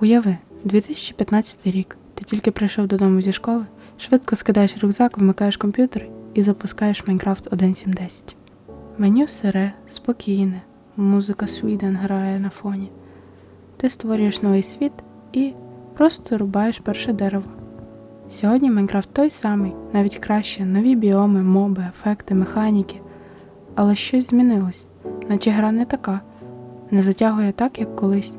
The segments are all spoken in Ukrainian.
Уяви, 2015 рік. Ти тільки прийшов додому зі школи, швидко скидаєш рюкзак, вмикаєш комп'ютер і запускаєш Minecraft 1.7.10. Меню сире, спокійне, музика Sweden грає на фоні. Ти створюєш новий світ і просто рубаєш перше дерево. Сьогодні Майнкрафт той самий, навіть краще, нові біоми, моби, ефекти, механіки. Але щось змінилось, наче гра не така, не затягує так, як колись.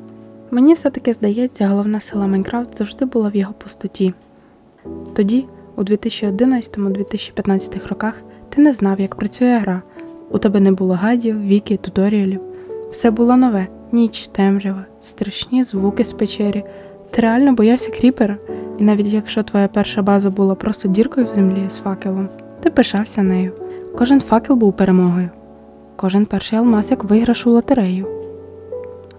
Мені все-таки здається, головна сила Майнкрафт завжди була в його пустоті. Тоді, у 2011-2015 роках, ти не знав, як працює гра. У тебе не було гадів, віки, туторіалів. Все було нове: ніч, темрява, страшні звуки з печері. Ти реально боявся кріпера, і навіть якщо твоя перша база була просто діркою в землі з факелом, ти пишався нею. Кожен факел був перемогою, кожен перший алмаз як виграш у лотерею.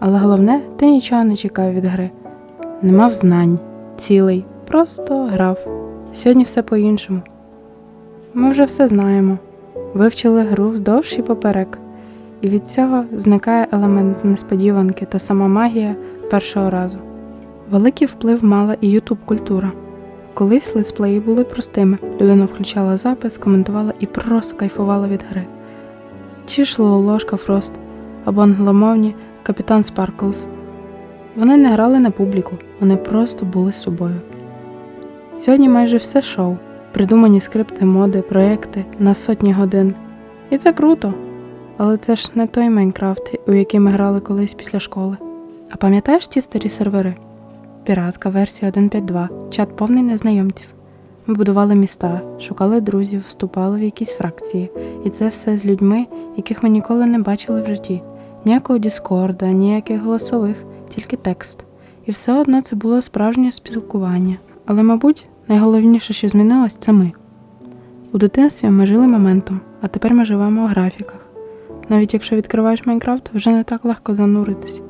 Але головне, ти нічого не чекав від гри. Не мав знань, цілий, просто грав. Сьогодні все по-іншому. Ми вже все знаємо, вивчили гру вздовж і поперек, і від цього зникає елемент несподіванки та сама магія першого разу. Великий вплив мала і ютуб культура. Колись летсплеї були простими, людина включала запис, коментувала і просто кайфувала від гри. Чи ж ложка Фрост або англомовні Капітан Спарклз. Вони не грали на публіку, вони просто були собою. Сьогодні майже все шоу, придумані скрипти, моди, проекти на сотні годин. І це круто. Але це ж не той Майнкрафт, у який ми грали колись після школи. А пам'ятаєш ті старі сервери? Піратка, версія 1.5.2, чат повний незнайомців. Ми будували міста, шукали друзів, вступали в якісь фракції, і це все з людьми, яких ми ніколи не бачили в житті. Ніякого Діскорда, ніяких голосових, тільки текст. І все одно це було справжнє спілкування. Але, мабуть, найголовніше, що змінилось, це ми. У дитинстві ми жили моментом, а тепер ми живемо у графіках. Навіть якщо відкриваєш Майнкрафт, вже не так легко зануритись,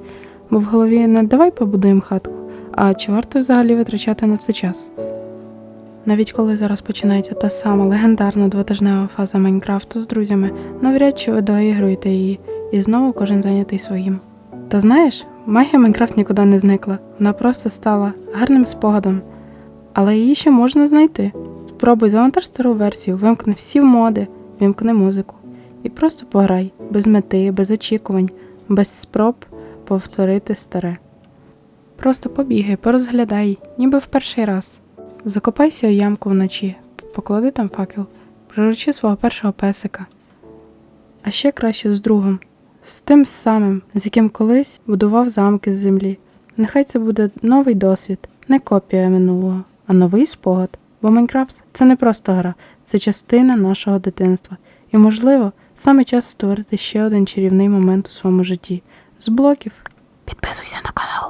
бо в голові не давай побудуємо хатку, а чи варто взагалі витрачати на це час? Навіть коли зараз починається та сама легендарна двотижнева фаза Майнкрафту з друзями, навряд чи ви доігруєте її, і знову кожен зайнятий своїм. Та знаєш, магія Майнкрафт нікуди не зникла, вона просто стала гарним спогадом, але її ще можна знайти. Спробуй завантаж стару версію, вимкни всі моди, вимкни музику. І просто пограй, без мети, без очікувань, без спроб повторити старе. Просто побігай, порозглядай, ніби в перший раз. Закопайся в ямку вночі, поклади там факел, приручи свого першого песика. А ще краще з другом, з тим самим, з яким колись будував замки з землі. Нехай це буде новий досвід, не копія минулого, а новий спогад. Бо Майнкрафт це не просто гра, це частина нашого дитинства. І, можливо, саме час створити ще один чарівний момент у своєму житті з блоків. Підписуйся на канал.